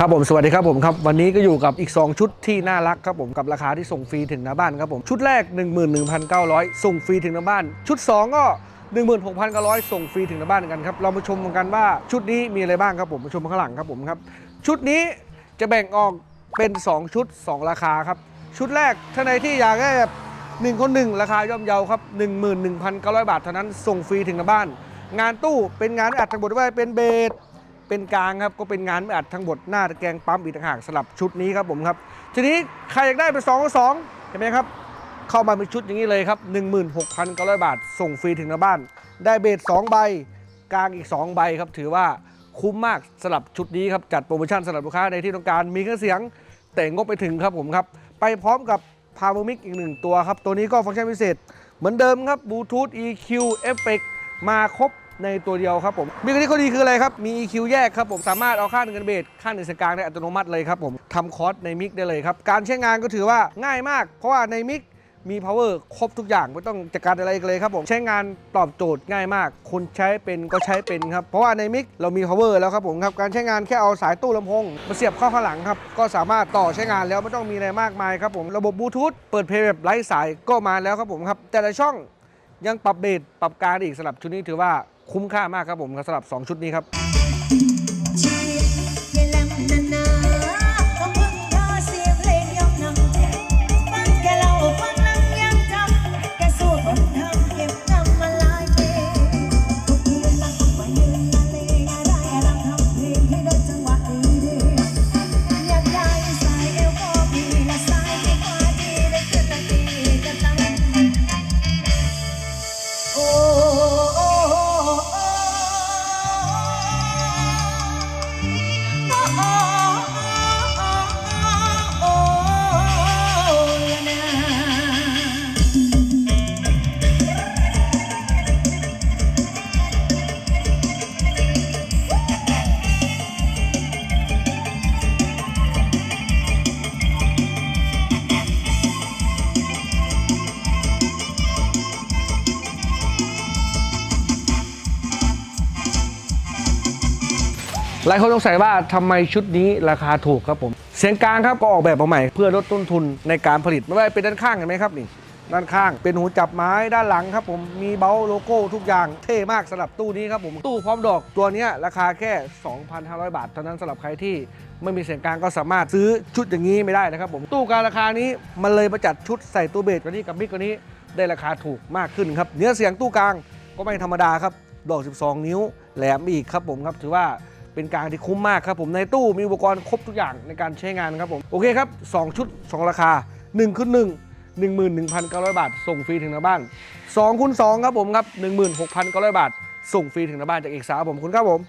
ครับผมสวัสดีครับผมครับวันนี้ก็อยู่กับอีก 2 ชุดที่น่ารักครับผมกับราคาที่ส่งฟรีถึงหน้าบ้านครับผมชุดแรก 11,900 ส่งฟรีถึงหน้าบ้าน ชุด 2 ก็ 16,900 ส่งฟรีถึงหน้าบ้านกันครับเรามาชมกันว่าชุดนี้มีอะไรบ้างครับผมมาชมข้างหลังครับผมครับชุดนี้จะแบ่งออกเป็น 2 ชุด 2 ราคาครับชุดแรกท่านใดที่อยากได้แบบหนึ่งคนหนึ่งราคาย่อมเยาครับ 11,900 บาทเท่านั้นส่งฟรีถึงหน้าบ้าน งานตู้เป็นงานอัดทั้งหมดว่าเป็นเบส เป็นกลางครับก็เป็นงานไม่อัดทั้งหมดหน้าตะแกรงปั๊มอีกต่างหากสลับชุดนี้ครับผมครับ ทีนี้ใครอยากได้เป็น2ก็สองเห็นไหมครับ เข้ามาเป็นชุดอย่างนี้เลยครับ16,900 บาท ส่งฟรีถึงหน้าบ้าน ได้เบส2ใบกลางอีก 2 ใบครับ ถือว่าคุ้มมากสำหรับชุดนี้ครับจัดโปรโมชั่นสำหรับลูกค้าในที่ต้องการมีเครื่องเสียงแต่งบไปถึงครับผมครับ ไปพร้อมกับพาวเวอร์มิกอีกหนึ่งตัวครับ ตัวนี้ก็ฟังก์ชันพิเศษ เหมือนเดิมครับบลูทูธ EQ Effect มาครบ ในตัวเดียวครับผมมีกันที่ข้อดีคืออะไรครับ มี EQ แยกครับผมสามารถเอาค่าหนึ่งกันเบสค่าหนึ่งเสียงกลางได้อัตโนมัติเลยครับผมทำคอร์สในมิกได้เลยครับการใช้งานก็ถือว่าง่ายมาก เพราะว่าในมิกมี power ครบทุกอย่างไม่ต้องจัดการอะไรเลยครับผมใช้งานตอบโจทย์ง่ายมาก คนใช้เป็นก็ใช้เป็นครับ เพราะว่าในมิกเรามี power แล้วครับผมครับการใช้งานแค่เอาสายตู้ลำโพงมาเสียบเข้าข้างหลังครับก็สามารถต่อใช้งานแล้วไม่ต้องมีอะไรมากมายครับผมระบบบลูทูธเปิดเพลงแบบไร้สายก็มาแล้วครับผมครับแต่ละช่องยังปรับเบสปรับการอีกสำหรับชุดนี้ถือว่า คุ้มค่ามากครับผมสำหรับ 2 ชุดนี้ครับ หลายคนสงสัยว่าทำไมชุดนี้ราคาถูกครับผม เสียงกลางครับก็ออกแบบมาใหม่ เพื่อลดต้นทุนในการผลิตไม่ว่าเป็นด้านข้างเห็นไหมครับนี่ด้านข้างเป็นหูจับไม้ด้านหลังครับผมมีเบลโลโก้ทุกอย่างเท่มากสำหรับตู้นี้ครับผมตู้พร้อมดอกตัวนี้ราคาแค่ 2,500 บาทเท่านั้นสำหรับใครที่ไม่มีเสียงกลางก็สามารถซื้อชุดอย่างนี้ไม่ได้นะครับผมตู้การราคานี้มันเลยมาจัดชุดใส่ตู้เบสกว่านี้กับมิกกว่านี้ได้ราคาถูกมากขึ้นครับเนื้อเสียงตู้กลางก็ไม่ธรรมดาครับดอก 12 นิ้วแหลมอีกครับผมครับถือว่า เป็นกลางที่คุ้มมากครับผมในตู้มีอุปกรณ์ครบทุกอย่างในการใช้งานครับผมโอเคครับ2ชุด 2 ราคา1คูณ1 11,900 บาท ส่งฟรีถึงหน้าบ้าน2คูณ2ครับผมครับ16,900 บาท ส่งฟรีถึงหน้าบ้านจากเอกสารผมคุณครับผม